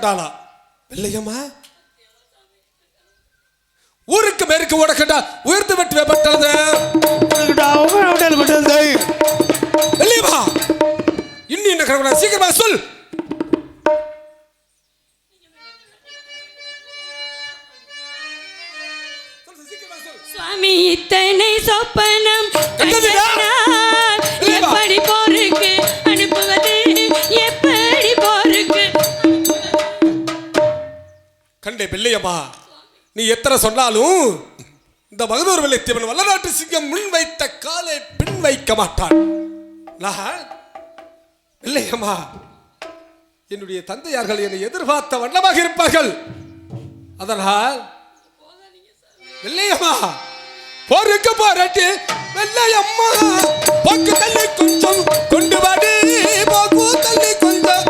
கட்டாளா இல்லையம்மா. ஊருக்கு மேற்கு ஓட கட்டா உயர்ந்து விட்டு வெப்பட்டது. இல்லையம்மா. இன்னும் என்ன சீக்கிரமா சொல். சுவாமி இத்தனை சொப்பனம் கண்டதுடா? என்னை பிள்ளையம்மா. நீ எத்தனை சொன்னாலும் இந்த மகதூர் வெள்ளைத்தீவன் வல்லநாட்டு சிங்கம் முன் வைத்த காலை பின் வைக்க மாட்டான். நான் இல்லையம்மா என்னுடைய தந்தையார்கள் என்னை எதிர்பார்த்த வண்ணமாக இருப்பார்கள். அதனால் வெள்ளையம்மா போருக்கு போராட்டி வெள்ளையம்மா போக்கு தள்ளி கொஞ்சம் கொண்டு வாடி போக்கு தள்ளி கொஞ்சம்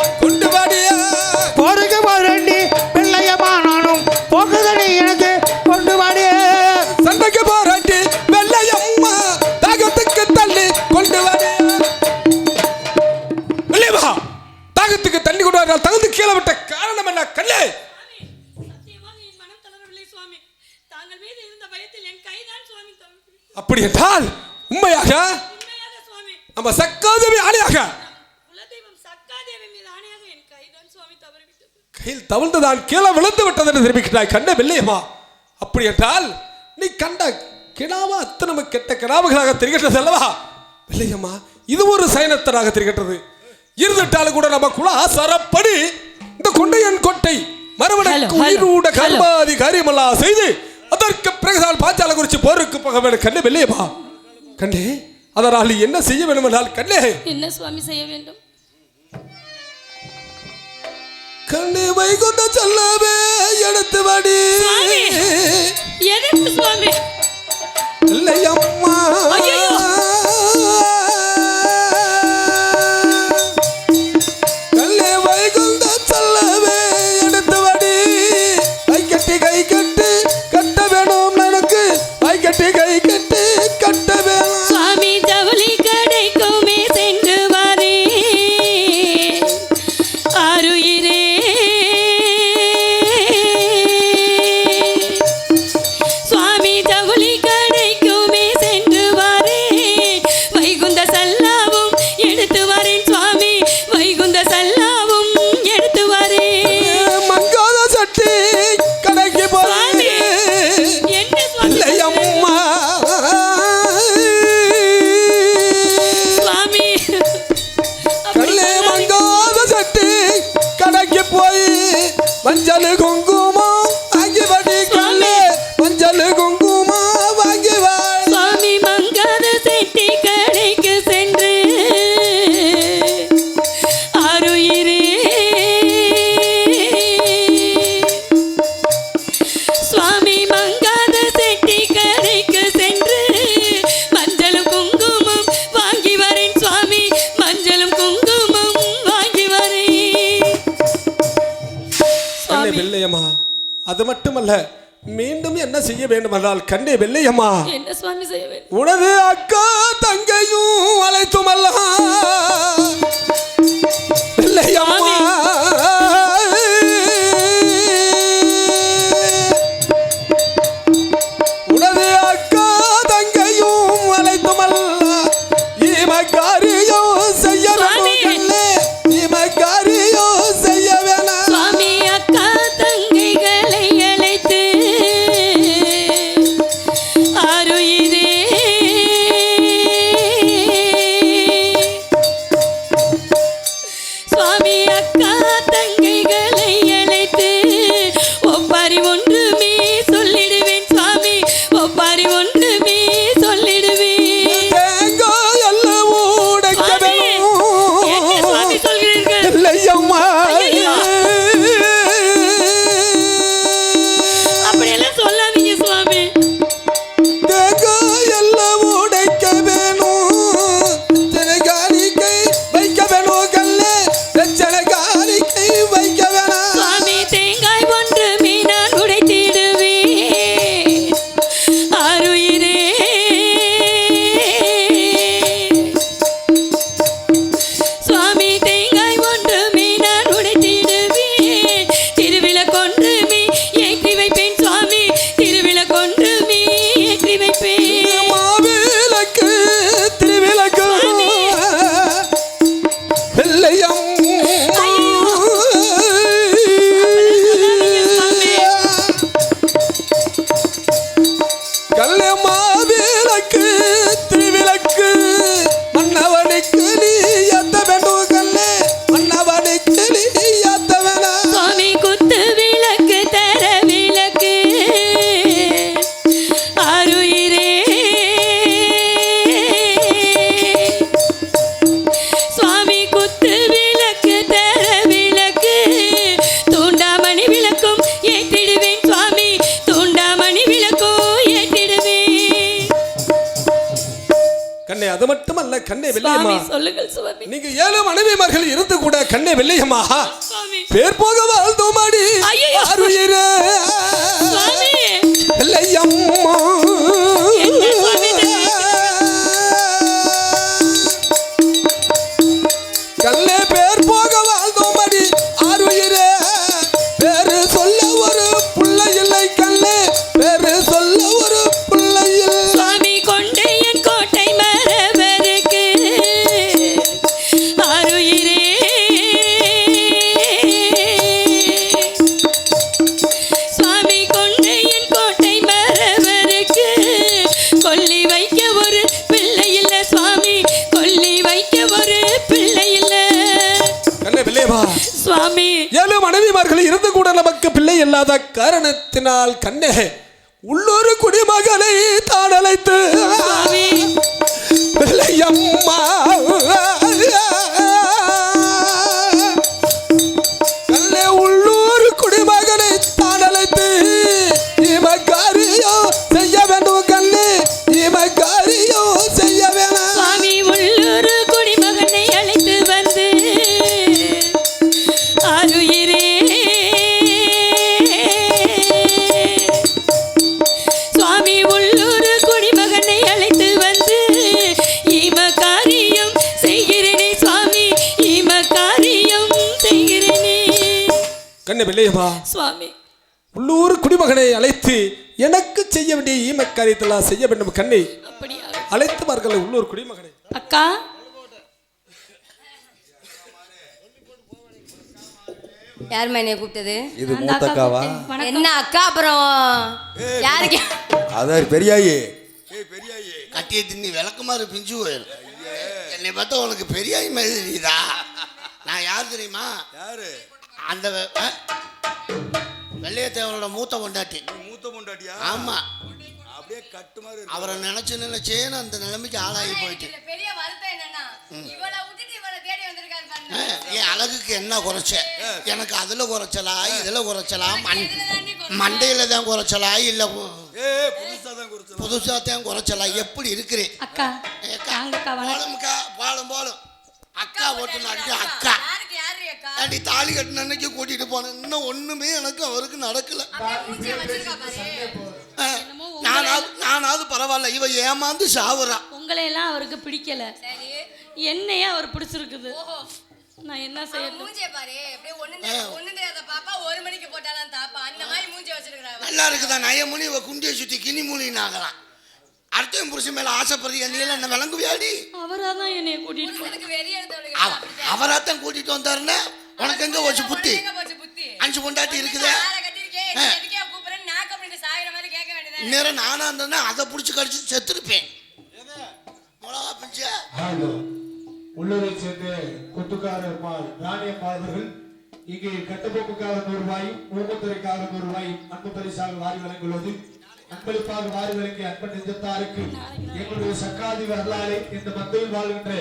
அப்படி என்றால் உண்மையாக நம்ம சக்காதேவி ஆணையாக. கையில் தவிழ்ந்துதான் கீழே விழுந்து விட்டது என்று தெரிவிக்கிறாய் கண்ண வெள்ளையம்மா. அப்படி என்றால் நீ கண்ட கிடாவா அத்தனை கெட்ட கிடாவுகளாக தெரிகின்றது அல்லவா? வெள்ளையம்மா இது ஒரு சயனத்தனாக தெரிகின்றது. இருந்துட்டாலும் கூட நம்ம குல ஆசாரப்படி இந்த கொண்டையன் கொட்டை மறுபடியும் உயிரூட hello. கர்மாதி காரியமெல்லாம் செய்து அதற்கு பிறகுதான் பாஞ்சால குறித்து போருக்கு போக வேண்டும். கண்ணே வெள்ளையம்மா கண்ணே அதனால் என்ன செய்ய வேண்டும் என்றால் கண்ணே. என்ன சுவாமி செய்ய வேண்டும்? கண்ணே வைகுண்ட செல்லவே எடுத்து வடி. எதற்கு சுவாமி. இல்லையம்மா ஐயையோ. te மீண்டும் என்ன செய்ய வேண்டும் என்றால் கண்ணே வெள்ளையம்மா. என்ன சுவாமி செய்ய வேண்டும்? உனது அக்கா தங்கையும் அழைத்துமல்ல வெள்ளையம்மா. சுவாமி. பேர் கண்ணே உள்ளூர் குடிமகனை தான் அழைத்து சுவாமி பிள்ளையம்மா சுவாமி. உள்ளூர் குடிமகனை அழைத்து எனக்கு செய்ய வேண்டிய ஈம காரியத்தெல்லாம் செய்ய வேண்டும் கண்ணே. அழைத்து பார்கள் உள்ளூர் குடிமகனை. அக்கா. யாரும்மா என்னைய கூப்பிட்டது? இது நான் தான் அக்கா மூத்தக்காவா கூப்பிட்டேன். வணக்கம். என்ன அக்கா அப்புறம்? யாருக்கு? அதான் பெரியாயி. கட்டியை தின்னி விளக்குமாறு பிஞ்சு என்னை பார்த்தா உனக்கு பெரியாய் மாதிரி தெரியுதா? நான் யார் தெரியுமா? யாரு? அந்த? வெள்ளையத்தேவனோட மூத்த பொண்டாட்டி. மூத்த பொண்டாட்டியா? ஆமா. அப்படியே கட்டு மாதிரி அவரை நினைச்சு நினைச்சேன்னு அந்த நிலைமைக்கு ஆளாகி போயிட்டு. பெரிய வருத்தம் என்னன்னா இவளை விட்டுட்டு இவளை தேடி வந்திருக்காரு பாருங்க. அஹ், என் அழகுக்கு என்ன குறைச்ச? எனக்கு அதுல குறைச்சலா இதுல குறைச்சலா? மண் மண்டையில தான் குறைச்சலா? இல்ல ஏ புதுசா தான் குறிச்சு புதுசா தான் குறைச்சலா? எப்படி இருக்கிறேன்? போலும் போலும் அக்கா நடிக்க அக்கா. யாருக்கு யாரு அக்கா? அடி தாலி கட்டின அன்னைக்கு கூட்டிட்டு போனேன். இன்னும் ஒண்ணுமே எனக்கு அவருக்கு நடக்கல. வச்சிருக்கா நானாவது நானாவது பரவாயில்ல. இவ ஏமாந்து சாவுறா. உங்களையெல்லாம் அவருக்கு பிடிக்கல. சரி. என்னையே அவர் பிடிச்சிருக்குது. நான் என்ன செய்யட்டும் மூஞ்சிய பாரு. அப்படியே ஒண்ணு தெரியாத- பாப்பா ஒரு மணிக்கு போட்டாலாம் தாப்பா. அந்த மாதிரி மூஞ்சி வச்சிருக்கிறா அவ. நல்லா இருக்குதா? நயமுனி இவ குண்டியை சுத்தி கினி மூலின்னு ஆகலாம். அடுத்த புருஷன் மேல ஆசைப்படுறிய நீ என்ன விளங்குவியாடி அவரா தான் என்னைய கூட்டிட்டு போனாரு. புருஷனுக்கு வெறி எடுத்தவளுக்கு அவ அவராத்தான் கூட்டிட்டு வந்தாருன்னா உனக்கு எங்க போச்சு புத்தி? அஞ்சு பொண்டாட்டி இருக்குதே. ஆற கட்டிருக்கே நீ எதுக்கே கூப்பிடுறேன் நாக்கு அப்படின்னு சாகுற மாதிரி கேட்க வேண்டியது இந்நேரம் நானா இருந்தேன்னா அதை பிடிச்சி கடிச்சு செத்துருப்பேன். மிளகா பிஞ்ச. உள்ளூரை சேர்ந்த கொத்துக்கார அம்மாள் ராணியம்மாள் அவர்கள் இங்கே கட்டப்போக்குக்காக நூறு ரூபாயும் ஊமத்துறைக்காக நூறு ரூபாயும் அன்பு பரிசாக வாரி வழங்குள்ளது அன்பளிப்பாக வாரி வழங்கிய அன்பன் நெஞ்சத்தாருக்கு எங்களுடைய சக்காதிப அருளாலே இந்த மந்தையில் வாழ்கின்ற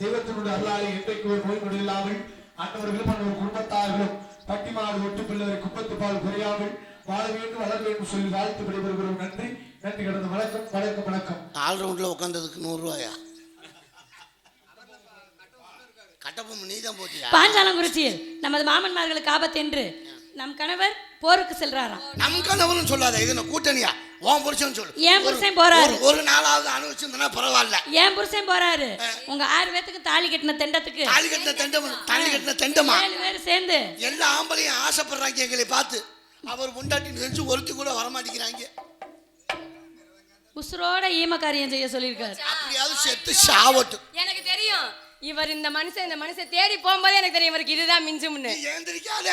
தெய்வத்தினுடைய அருளாலே என்றைக்கு ஒரு நோய் நொடி இல்லாமல் அன்னவர்களும் அன்னவர் குடும்பத்தார்களும் பட்டிமாடு ஒட்டு பிள்ளை குப்பத்து பால் குறையாமல் வாழ வேண்டும் வளர வேண்டும் சொல்லி வாழ்த்து விடைபெறுகிறோம். நன்றி. நன்றி கடந்த வணக்கம் வணக்கம் வணக்கம். ஆல் ரவுண்டில் உட்காந்ததுக்கு நூறுரூவாயா? கட்டப்பொம்மு நீ தான் போட்டியா பாஞ்சாலங்குறிச்சியில் நமது மாமன்மார்களுக்கு ஆபத்து என்று நம் கணவர் போருக்கு செல்றாராம். நம் கணவன் சொல்லாத இது கூட்டணியா? உன் புருஷன் சொல்லு. என் புருஷன் போறாரு. ஒரு- நாளாவது அனுபவிச்சிருந்தனா பரவாயில்ல. ஏன் புருஷன் போறாரு. உங்க ஆறு பேத்துக்கு தாலி கட்டின தெண்டத்துக்கு. தாலி கட்டின தெண்டம் தாலி கட்டின தெண்டமா? ஏழு பேர் சேர்ந்து. எல்லா ஆம்பளையும் ஆசைப்படுறாங்க எங்களை பார்த்து. அவர் முண்டாட்டி நினைச்சு ஒருத்தி கூட வரமாட்டேங்கிறாங்க. உசுரோட ஈம காரியம் செய்ய சொல்லியிருக்காரு. அப்படியாவது செத்து சாவட்டும். எனக்கு தெரியும். இவர் இந்த மனுஷன் இந்த மனுஷன் தேடி போகும்போதே எனக்கு தெரியும் இவருக்கு இதுதான் மிஞ்சும்னு. ஏந்திரிக்காத.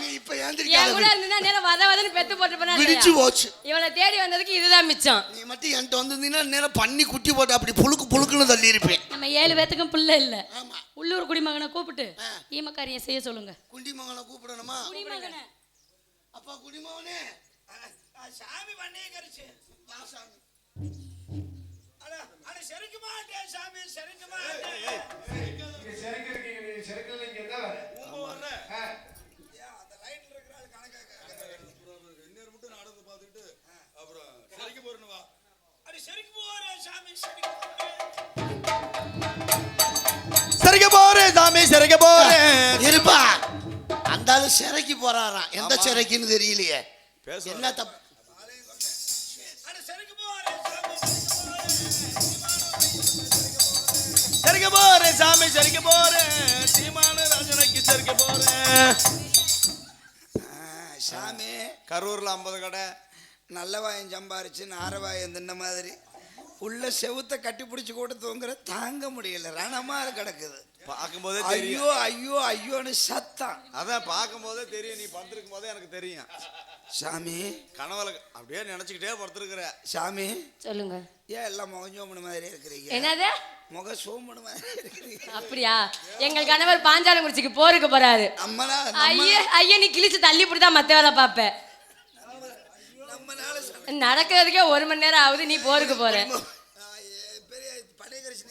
நீ இப்ப என் கூட இருந்தா நேரம் வத வதன்னு பெத்து போட்டு விடிச்சு போச்சு. இவளை தேடி வந்ததுக்கு இதுதான் மிச்சம். நீ மட்டும் என்கிட்ட வந்திருந்தீங்கன்னா நேரம் பண்ணி குட்டி போட்டு அப்படி புழுக்கு புழுக்குன்னு தள்ளி இருப்பேன். நம்ம ஏழு பேத்துக்கும் பிள்ளை இல்ல. உள்ளூர் குடிமகனை கூப்பிட்டு ஈம காரியம் செய்ய சொல்லுங்க. குண்டிமகனை கூப்பிடணுமா? குடிமகனை. அப்பா குடிமகனே. சாமி பண்ணைய கரிச்சு. வா சாமி. அட போறேன் சாமி செருக்க செருக்க போறேன் அந்த சிறைக்கு போறாராம். எந்த சிறைக்குன்னு தெரியலையே. என்ன தப்பு? சரிக்க போறேன் சாமி சரிக்க போறேன் சீமான ராஜனைக்கு சரிக்க போறேன். சாமி கரூர்ல ஐம்பது கடை. நல்ல வாயம் சம்பாரிச்சு நாரவாயம் தின்ன மாதிரி. உள்ள செவுத்த கட்டி பிடிச்சி கூட தூங்குற தாங்க முடியல. ரணமா கிடக்குது. பார்க்கும்போதே ஐயோ தெரியும். ஐயோ ஐயோன்னு சத்தம். அதான் பார்க்கும்போதே தெரியும். நீ படுத்திருக்கும் போதே எனக்கு தெரியும். சாமி. கனவுல அப்படியே நினைச்சுக்கிட்டே படுத்திருக்கிற. சாமி. சொல்லுங்க. ஏன் எல்லாம் முகம் சோம்பு மாதிரி இருக்கிறீங்க? என்னது? முக சோம்பு மாதிரி இருக்கிறீங்க. அப்படியா? எங்கள் கணவர் பாஞ்சாலங்குறிச்சிக்கு போருக்கு போறாரு. நம்மளா ஐயே ஐயா நீ கிழிச்சு தள்ளி இப்படி தான் மத்த வேலை பார்ப்ப. நம்மளால நடக்கிறதுக்கே ஒரு மணி நேரம் ஆகுது நீ போருக்கு போற.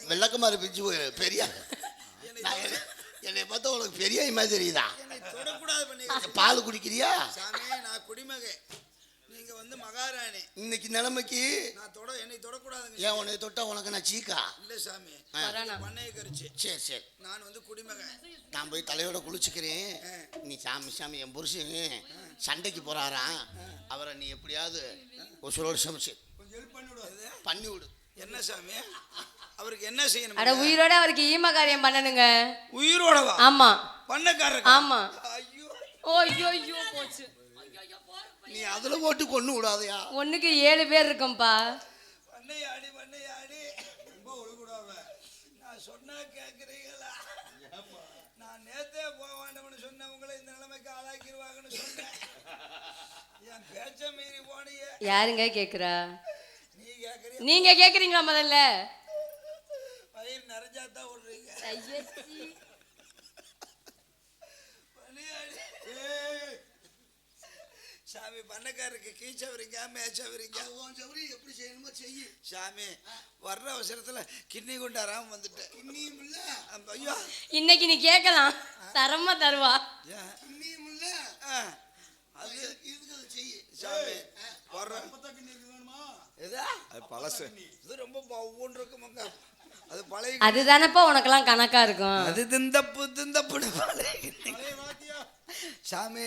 விளக்கமாறு பிஞ்சு போயிரு பெரிய. என்னை- பார்த்தா உனக்கு பெரிய மாதிரி தெரியுதா? தொடக்கூடாது பண்ணி பால் குடிக்கிறியா? குடிமகை. நீங்க வந்து மகாராணி. இன்னைக்கு நிலைமைக்கு நான் தொட என்னை தொடக்கூடாதுங்க ஏன் உன்னை தொட்டா உனக்கு நான் சீக்கா? இல்ல சாமி? பண்ணைய கரிச்சு. சரி சரி. நான் வந்து குடிமகன். நான் போய் தலையோட குளிச்சுக்கிறேன். நீ சாமி சாமி என் புருஷன். சண்டைக்கு போறாராம் அவரை நீ எப்படியாவது ஒரு சமைச்சு பண்ணி விடு என்ன சாமி? அவருக்கு என்ன செய்யணும் அட உயிரோட அவருக்கு ஈம காரியம் பண்ணணுங்க. உயிரோடவா? ஆமா. பண்ணக்காரர் ஆமா. ஐயோ. ஓ ஐயோ ஐயோ போச்சு. நீ அதுல போட்டு கொண்டு விடாதயா? ஒண்ணுக்கு ஏழு பேர் இருக்கும்பா பண்ணையாடி பண்ணையாடி. ரொம்ப ஒழுகுடாவ நான் சொன்னா கேக்குறீங்களா? நான் நேத்தே போக வேண்டாம்னு சொன்னவங்களை இந்த நிலைமைக்கு ஆளாக்கிடுவாங்கன்னு சொன்னேன். என் பேச்ச மீறி போனியே யாருங்க கேக்குறா? நீ கேக்குறிய? நீங்க கேக்குறீங்களா முதல்ல வயிறு நிறைஞ்சா தான் விடுறீங்க பண்ணையாடி சாமி பண்ணக்காரருக்கு கீச்சவரிங்க மேச்சவரிங்க எப்படி செய்யணுமோ செய்யு. சாமி வர்ற அவசரத்துல கிண்ணி கொண்டாராம வந்துட்டேன். கிண்ணியும் இல்ல. ஐயோ. இன்னைக்கு நீ கேட்கலாம். தரமா தருவா. கிண்ணியும் இல்ல. அது இதுக்கு செய்யு. சாமி வர்ற. எதா? அது பழசு. இது ரொம்ப ஒவ்வொன்று இருக்குமாங்க. அது பழைய அதுதானப்பா உனக்கெல்லாம் கணக்கா இருக்கும். அது திந்தப்பு திந்தப்புடு பழைய சாமி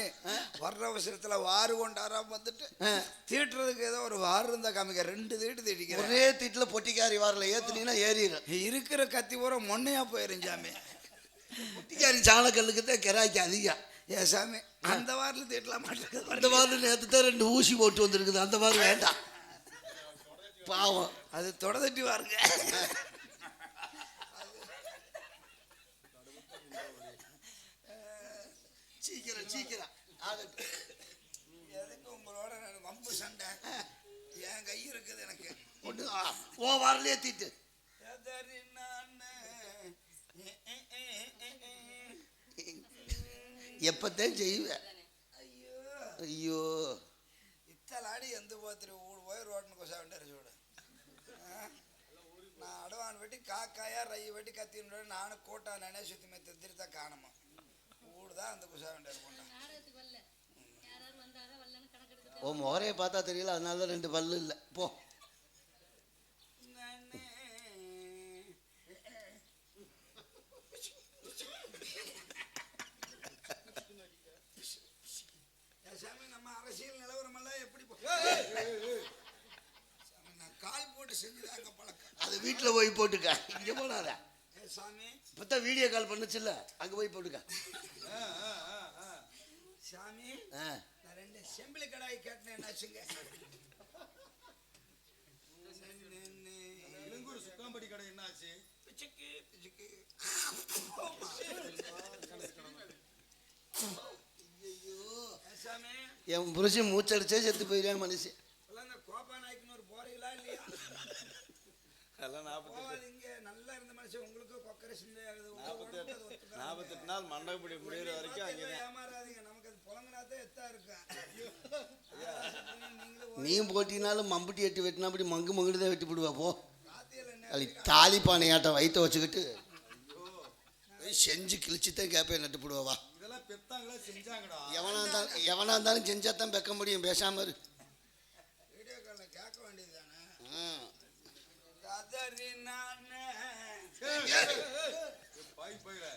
வர்ற அவசரத்துல வாறு கொண்டாராம வந்துட்டு தீட்டுறதுக்கு ஏதோ ஒரு வாறு இருந்தா காமிக்க ரெண்டு தீட்டு தீட்டிக்க ஒரே தீட்டுல பொட்டிக்காரி வாரில் ஏத்துனீங்கன்னா ஏறிடும் இருக்கிற கத்தி பூரா மொன்னையா போயிரும் சாமி. பொட்டிக்காரி சாணக்கல்லுக்கு தான் கிராக்கி அதிகம். ஏன் சாமி அந்த வாரில் தீட்டலாம் மாட்டேங்குது அந்த வாரில் நேற்று தான் ரெண்டு ஊசி போட்டு வந்திருக்குது அந்த வாரம் வேண்டாம். பாவம். அது தொட தட்டி வாருங்க சீக்கிரம் எதுக்கு உங்களோட நான் வம்பு சண்டை? என் கை இருக்குது எனக்கு. ஒன்று ஓ வரலையே தீட்டு. எப்பத்தான் செய்வேன் ஐயோ. ஐயோ. இத்தலாடி எந்த போத்திரி? ஊடு போய் ரோட்டில் கொசா வேண்டாரு சூடு. நான் அடவான் வெட்டி காக்காயா ரை வெட்டி கத்தின்னு நானும் கூட்டா நானே சுத்தி மெத்த திருத்த காணமா. ஊடு தான் அந்த குசா வேண்டாரு கொண்டா ஓ முகரையை பார்த்தா தெரியல அதனால தான் ரெண்டு பல்லு இல்லை. போ. சாமி நம்ம அரசியல் நிலவரமெல்லாம் எப்படி நான் கால் போட்டு செஞ்சுதாங்க பழக்கம் அது வீட்டில் போய் போட்டுக்க. இங்கே போடாத. சாமி இப்போதான் வீடியோ கால் பண்ணுச்சுல்ல அங்கே போய் போட்டுக்க. சாமி. ரெண்டு செம்பிளி கடாய் கேட்டேன் என்னாச்சுங்க? இளங்கூர் சுக்காம்படி கடை என்ன ஆச்சு பிச்சுக்கு. பிச்சுக்கு சாமி என் புருஷன் மூச்சடிச்சே செத்து போயிடுவேன் மனுஷன். கோப்பா நாய்க்குன்னு ஒரு போறீங்களா இல்லையா? அதெல்லாம் நல்லா இருந்த மனுஷன். உங்களுக்கு நாற்பத்தெட்டு நாள் மண்டபப்படி முடியிற வரைக்கும் அங்கே ஏமாறாதீங்க. நமக்கு அது புலங்கினாதான் எத்தா இருக்கும் நீயும் போட்டினாலும் மம்புட்டி எட்டி வெட்டினா அப்படி மங்கு மங்குடு தான் வெட்டி விடுவா போ அது தாலி பானையாட்டம் வயிற்ற வச்சுக்கிட்டு. செஞ்சு கிழிச்சுத்தான் கேப்பேன் நட்டு போடுவா இதெல்லாம் பெத்தாங்களா செஞ்சாங்கடா? எவனா இருந்தாலும் எவனா இருந்தாலும் செஞ்சா தான் பெக்க முடியும் பேசாம இரு. வீடியோ காலில் கேட்க வேண்டியதுதானே பாய்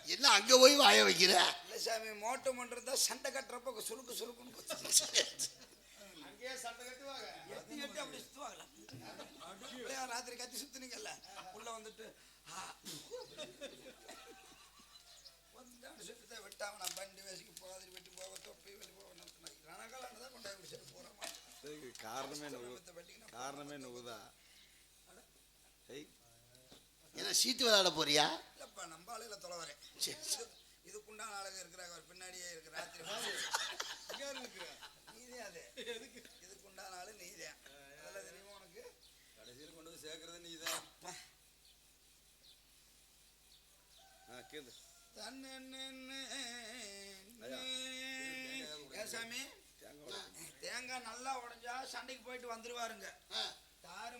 இல்ல அங்க போய் வாய வைக்கிற? இல்ல சாமி மோட்டம் பண்றதா சண்டை கட்டுறப்ப சுருக்கு சுருக்குன்னு ராத்திரி கத்தி சுத்துனீங்கல்ல உள்ள வந்துட்டு விட்டாம நான் பண்டி வேசிக்கு போகாது வெட்டி போக தொப்பி வெட்டி போக ரணகாலான்னு தான் கொண்டாந்து முடிச்சிட்டு போறோம் காரணமே காரணமே நுகுதா ஏன்னா சீட்டு விளையாட போறியா? இல்லப்பா நம்ம ஆளுல தொலை வரேன். இதுக்குண்டான ஆளுங்க இருக்கிறாங்க. அவர் பின்னாடியே இருக்கிற ராத்திரி நீதே அது. இதுக்குண்டான ஆளு நீதே. அதெல்லாம் தெரியுமா உனக்கு? கடைசியில் கொண்டு வந்து சேர்க்கறது நீதான் ஆ கேளு. சாமி? தேங்காய் நல்லா உடைஞ்சா சண்டைக்கு போயிட்டு வந்துருவாருங்க.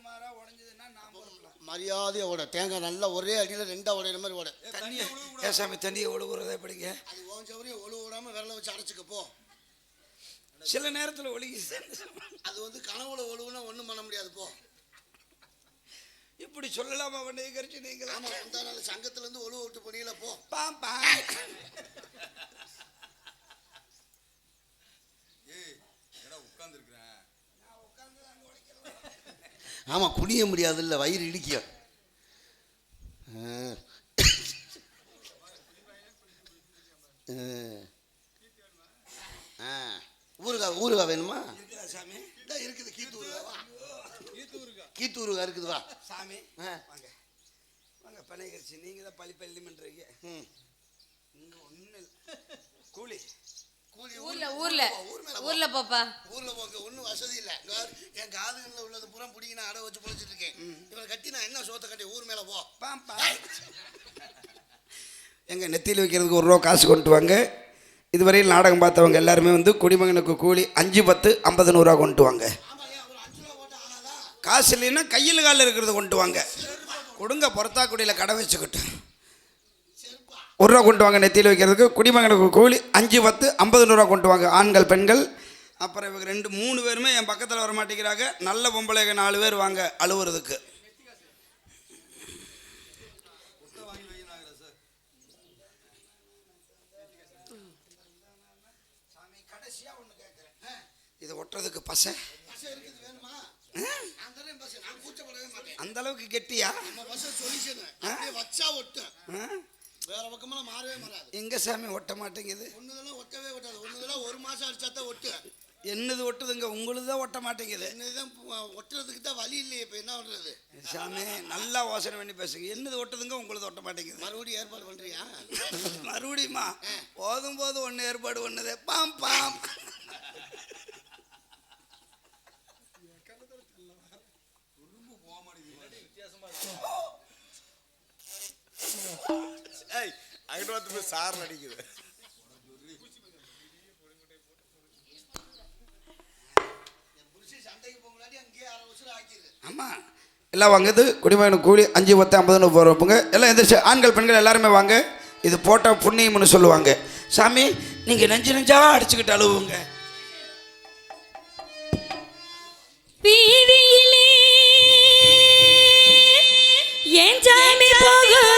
தாறுமாறா உடைஞ்சதுன்னா நான் மரியாதையோட தேங்காய் நல்லா ஒரே அடியில ரெண்டா உடையிற மாதிரி ஓட. தண்ணியை ஏன் சாமி தண்ணியை ஒழுகுறதை எப்படிங்க? அது ஓன் சௌரியம் ஒழு விடாம விரல வச்சு அடைச்சுக்க போ. சில நேரத்தில் ஒழுகி அது வந்து கனவுல ஒழுவுனா ஒண்ணும் பண்ண முடியாது போ. இப்படி சொல்லலாமா? வண்டி கரிச்சு நீங்களா? ஆமா முந்தா நாள் சங்கத்துல இருந்து ஒழுவு விட்டு போனீங்களா போ. பாம்பா ஏய் ஏடா உட்காந்துருக்கிறேன் ஆமா குனிய முடியாது இல்ல வயிறு இடிக்கும் ஆ. ஆ. ஊறுகா ஊறுகா வேணுமா? இருக்குதா சாமி? இருக்குது கீத்து ஊறுகா வா. கீத்து ஊறுகா. இருக்குது வா. சாமி ஆ. வாங்க. வாங்க பனை கரிச்சு நீங்க தான் பள்ளி பள்ளி பண்ணுறீங்க ம். இங்க ஒன்றும் இல்லை. கூலி. கூலி ஊர்ல. ஊர்ல. ஊர்ல போப்பா. ஊர்ல போங்க ஒன்றும் வசதி இல்லை. என் காதுகளில் உள்ளது பூரா பிடிங்கி நான் அடை வச்சு பொழைச்சிட்டு இருக்கேன். இவரை கட்டி நான் என்ன சோத்தை கட்டி ஊர் மேல போ. பாம்பா எங்க நெத்தியில் வைக்கிறதுக்கு ஒரு ரூபா காசு கொண்டு வாங்க. இதுவரையில் நாடகம் பார்த்தவங்க எல்லாருமே வந்து குடிமகனுக்கு கூலி அஞ்சு பத்து ஐம்பது நூறுரூவா கொண்டு வாங்க. காசு இல்லைன்னா கையில் காலில் இருக்கிறத கொண்டு வாங்க. கொடுங்க பொறத்தாக்குடியில் கடை வச்சுக்கிட்டு. ஒரு ரூபா கொண்டு வாங்க நெத்தியில் வைக்கிறதுக்கு. குடிமகனுக்கு கூலி அஞ்சு பத்து ஐம்பது நூறுரூவா கொண்டு வாங்க ஆண்கள் பெண்கள். அப்புறம் இவங்க ரெண்டு மூணு பேருமே என் பக்கத்தில் வர மாட்டேங்கிறாங்க. நல்ல பொம்பளைங்க நாலு பேர் வாங்க அழுவுறதுக்கு. இதை ஒட்டுறதுக்கு பசை. அந்த அளவுக்கு கெட்டியா? வச்சா ஒட்டு? வேற பக்கமெல்லாம் மாறவே மாறாது. எங்க சாமி ஒட்ட மாட்டேங்குது? ஒண்ணுதெல்லாம் ஒட்டவே ஒட்டாது. ஒண்ணுதெல்லாம் ஒரு மாசம் அடிச்சா தான் ஒட்டு என்னது ஒட்டுதுங்க? உங்களுக்கு தான் ஒட்ட மாட்டேங்குது. என்னதான் ஒட்டுறதுக்கு தான் வழி இல்லையே இப்போ என்ன பண்றது? சாமி நல்லா யோசனை பண்ணி பேசுங்க. என்னது ஒட்டுதுங்க? உங்களுக்கு ஒட்ட மாட்டேங்குது. மறுபடியும் ஏற்பாடு பண்றியா? மறுபடியுமா? போதும் போது ஒன்று ஏற்பாடு ஒன்றுது பாம் பாம். ஏய் அங்கிட்டு வந்து போய் சார் அடிக்குது ஆமாம் எல்லாம் வாங்குது குடிமகனுக்கு கூலி அஞ்சு பத்து ஐம்பதுன்னு போகிறப்பங்க எல்லாம் எந்திரிச்சு ஆண்கள் பெண்கள் எல்லாருமே வாங்க. இது போட்டால் புண்ணியம்னு சொல்லுவாங்க. சாமி நீங்கள் நெஞ்சு நெஞ்சா அடிச்சுக்கிட்டு அழுவுங்க. வீதியிலே ஏன் சாமி போகிறதோ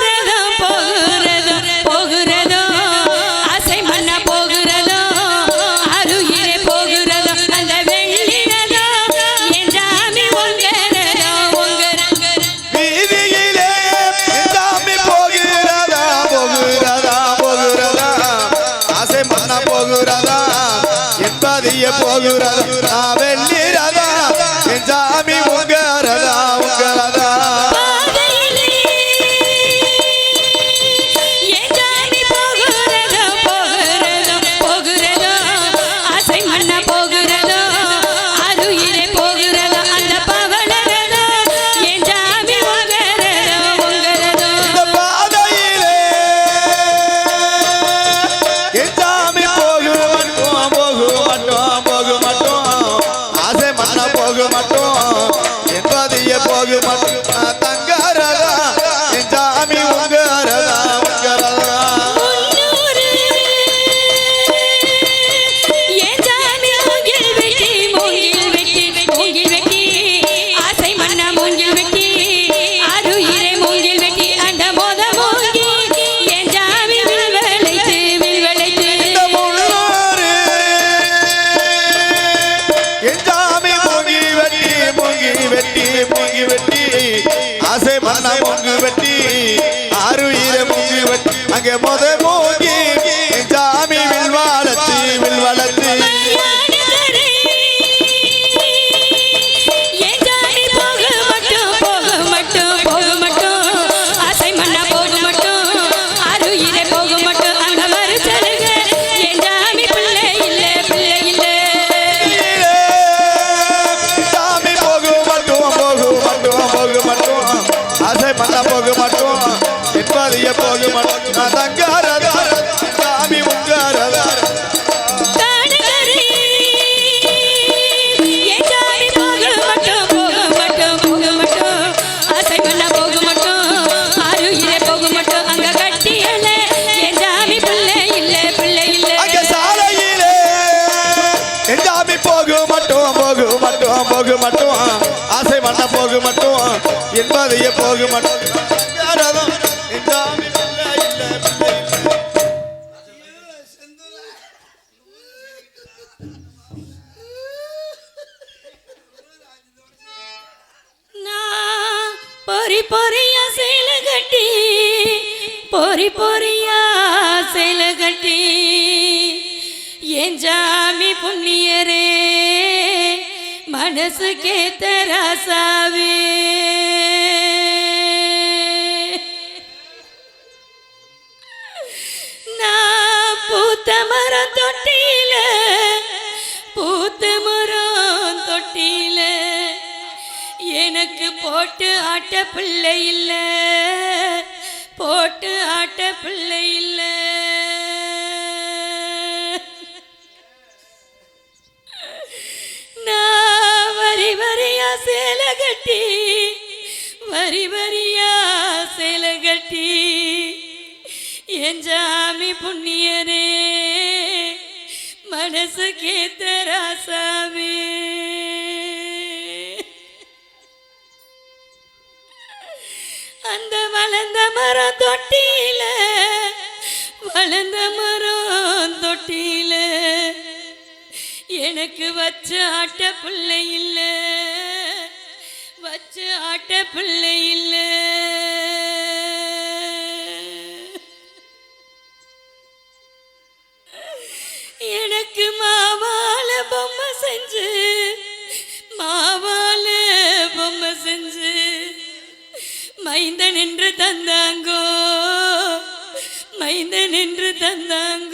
a durar, மட்டும் ஆசை பண்ண போகு மட்டும் என்பதிய போகு மட்டும். நான் பொறி பொறியா செயல கட்டி பொறி பொறியா சேல கட்டி என் ஜாமி புண்ணியரே. மனசு கேத்த ராசாவே. நான் பூத்த மரம் தொட்டில பூத்த மரம் தொட்டில எனக்கு போட்டு ஆட்ட பிள்ளை இல்லை போட்டு ஆட்ட பிள்ளை இல்லை. சேலை கட்டி வரி வரியா சேலை கட்டி என் ஜாமி புண்ணியரே மனசு கேத்த ராசாவே. அந்த வளர்ந்த மரம் தொட்டியில வளர்ந்த மரம் தொட்டியில எனக்கு வச்ச ஆட்ட பிள்ளை இல்லை வச்சு ஆட்ட பிள்ளை இல்லை. எனக்கு மாவால பொம்மை செஞ்சு மாவால பொம்மை செஞ்சு மைந்தன் என்று தந்தாங்கோ மைந்தன் என்று தந்தாங்கோ.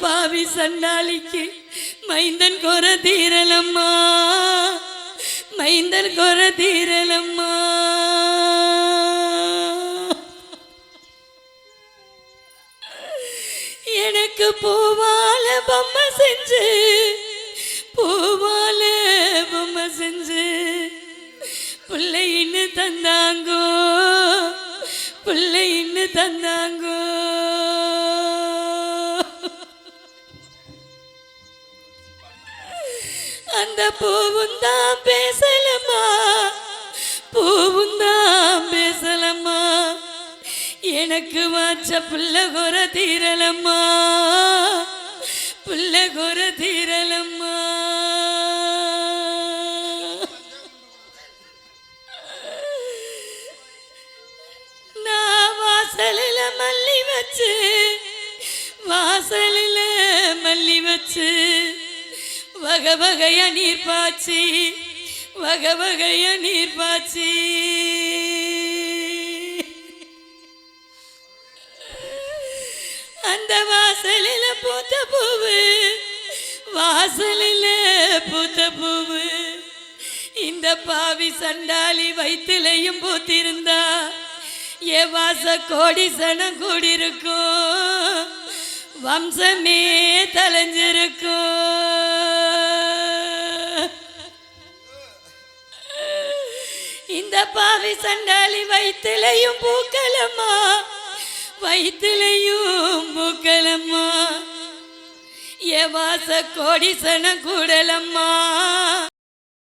பாவி சண்டாளிக்கு மைந்தன் கொர தீரலம்மா. மைந்தன் கொர தீரலம்மா. எனக்கு பூவால பொம்மை செஞ்சு பூவால பொம்மை செஞ்சு பிள்ளைன்னு தந்தாங்கோ பிள்ளைன்னு தந்தாங்கோ. அந்த பூவும் தான் பேசலம்மா. பூவும் தான் பேசலம்மா. எனக்கு வாச்ச புள்ள குற தீரலம்மா. புள்ள குற தீரலம்மா. வகை வகைய நீர் பாய்ச்சி வகை வகைய நீர் பாய்ச்சி அந்த வாசலில் பூத்த பூவு. வாசலில் பூத்த பூவு. இந்த பாவி சண்டாளி வயிற்றுலையும் பூத்திருந்தா ஏ வாச கோடி சனம் கூடியிருக்கும். வம்சமே தலைஞ்சிருக்கும் இந்த பாவி சண்டாளி வயிற்றுலையும் பூக்கலம்மா வயிற்றுலையும் பூக்கலம்மா எவாச கோடிசன கூடலம்மா